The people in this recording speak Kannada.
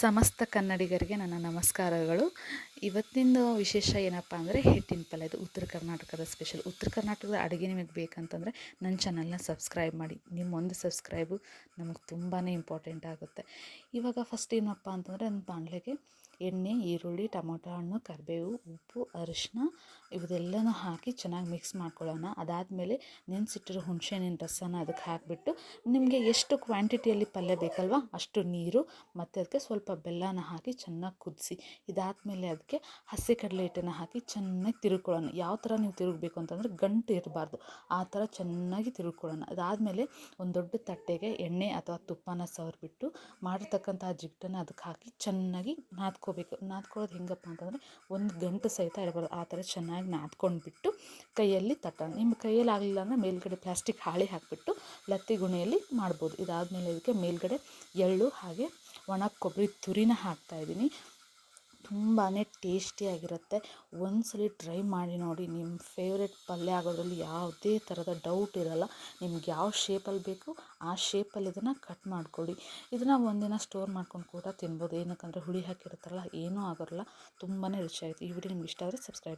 ಸಮಸ್ತ ಕನ್ನಡಿಗರಿಗೆ ನನ್ನ ನಮಸ್ಕಾರಗಳು. ಇವತ್ತಿನ ವಿಶೇಷ ಏನಪ್ಪ ಅಂದರೆ ಹಿಟ್ಟಿನ ಪಲ್ಯ ಇದು ಉತ್ತರ ಕರ್ನಾಟಕದ ಸ್ಪೆಷಲ್ ಉತ್ತರ ಕರ್ನಾಟಕದ ಅಡುಗೆ ನಿಮಗೆ ಬೇಕಂತಂದರೆ ನನ್ನ ಚಾನಲ್ನ ಸಬ್ಸ್ಕ್ರೈಬ್ ಮಾಡಿ. ನಿಮ್ಮೊಂದು ಸಬ್ಸ್ಕ್ರೈಬು ನಮಗೆ ತುಂಬಾ ಇಂಪಾರ್ಟೆಂಟ್ ಆಗುತ್ತೆ. ಇವಾಗ ಫಸ್ಟ್ ಏನಪ್ಪ ಅಂತಂದರೆ ಒಂದು ಬಾಣಲೆಗೆ ಎಣ್ಣೆ, ಈರುಳ್ಳಿ, ಟೊಮೊಟೊ ಹಣ್ಣು, ಕರಿಬೇವು, ಉಪ್ಪು ಅರಿಶಿನ ಇವದೆಲ್ಲನೂ ಹಾಕಿ ಚೆನ್ನಾಗಿ ಮಿಕ್ಸ್ ಮಾಡ್ಕೊಳ್ಳೋಣ. ಅದಾದಮೇಲೆ ನೆನೆಸಿಟ್ಟಿರೋ ಹುಣಸೆಹಣ್ಣಿನ ರಸನ ಅದಕ್ಕೆ ಹಾಕಿಬಿಟ್ಟು ನಿಮಗೆ ಎಷ್ಟು ಕ್ವಾಂಟಿಟಿಯಲ್ಲಿ ಪಲ್ಯ ಬೇಕಲ್ವ ಅಷ್ಟು ನೀರು ಮತ್ತು ಅದಕ್ಕೆ ಸ್ವಲ್ಪ ಬೆಲ್ಲನ ಹಾಕಿ ಚೆನ್ನಾಗಿ ಕುದಿಸಿ. ಇದಾದಮೇಲೆ ಅದಕ್ಕೆ ಹಸಿ ಕಡಲೆ ಹಿಟ್ಟನ್ನು ಹಾಕಿ ಚೆನ್ನಾಗಿ ತಿರುಗ್ಕೊಳ್ಳೋಣ. ಯಾವ ಥರ ನೀವು ತಿರುಗಬೇಕು ಅಂತಂದರೆ ಗಂಟು ಇರಬಾರ್ದು. ಆ ಥರ ಚೆನ್ನಾಗಿ ತಿರುಗ್ಕೊಳ್ಳೋಣ. ಅದಾದಮೇಲೆ ಒಂದು ದೊಡ್ಡ ತಟ್ಟೆಗೆ ಎಣ್ಣೆ ಅಥವಾ ತುಪ್ಪನ ಸವರಿಬಿಟ್ಟು ಮಾಡಿರ್ತಕ್ಕಂಥ ಜಿಗ್ಟನ್ನು ಅದಕ್ಕೆ ಹಾಕಿ ಚೆನ್ನಾಗಿ ನಾದ್ಕೋಬೇಕು. ನಾದ್ಕೊಳ್ಳೋದು ಹೆಂಗಪ್ಪ ಅಂತಂದರೆ ಒಂದು ಗಂಟು ಸಹಿತ ಇರಬಾರ್ದು. ಆ ಥರ ಚೆನ್ನಾಗಿ ನಾದ್ಕೊಂಡ್ಬಿಟ್ಟು ಕೈಯಲ್ಲಿ ತಟ್ಟ, ನಿಮ್ಮ ಕೈಯಲ್ಲಿ ಆಗಲಿಲ್ಲ ಅಂದರೆ ಮೇಲ್ಗಡೆ ಪ್ಲಾಸ್ಟಿಕ್ ಹಾಳೆ ಹಾಕಿಬಿಟ್ಟು ಲತ್ತಿ ಗುಣಿಯಲ್ಲಿ ಮಾಡ್ಬೋದು. ಇದಾದಮೇಲೆ ಇದಕ್ಕೆ ಮೇಲ್ಗಡೆ ಎಳ್ಳು ಹಾಗೆ ಒಣ ಕೊಬ್ಬರಿ ತುರಿನ ಹಾಕ್ತಾಯಿದ್ದೀನಿ ತುಂಬಾ ಟೇಸ್ಟಿಯಾಗಿರುತ್ತೆ ಒಂದ್ಸಲ ಟ್ರೈ ಮಾಡಿ ನೋಡಿ, ನಿಮ್ಮ ಫೇವ್ರೆಟ್ ಪಲ್ಯ ಆಗೋದ್ರಲ್ಲಿ ಯಾವುದೇ ಥರದ ಡೌಟ್ ಇರೋಲ್ಲ. ನಿಮ್ಗೆ ಯಾವ ಶೇಪಲ್ಲಿ ಬೇಕು ಆ ಶೇಪಲ್ಲಿ ಇದನ್ನು ಕಟ್ ಮಾಡ್ಕೊಳ್ಳಿ. ಇದನ್ನು ಒಂದಿನ ಸ್ಟೋರ್ ಮಾಡ್ಕೊಂಡು ಕೂಡ ತಿನ್ಬೋದು. ಏನಕ್ಕಂದರೆ ಹುಳಿ ಹಾಕಿರುತ್ತಲ್ಲ ಏನೂ ಆಗೋಲ್ಲ. ತುಂಬಾ ರುಚಿಯಾಗುತ್ತೆ ಈ ವಿಡಿಯೋ ನಿಮ್ಗೆ ಇಷ್ಟ ಆದರೆ ಸಬ್ಸ್ಕ್ರೈಬ್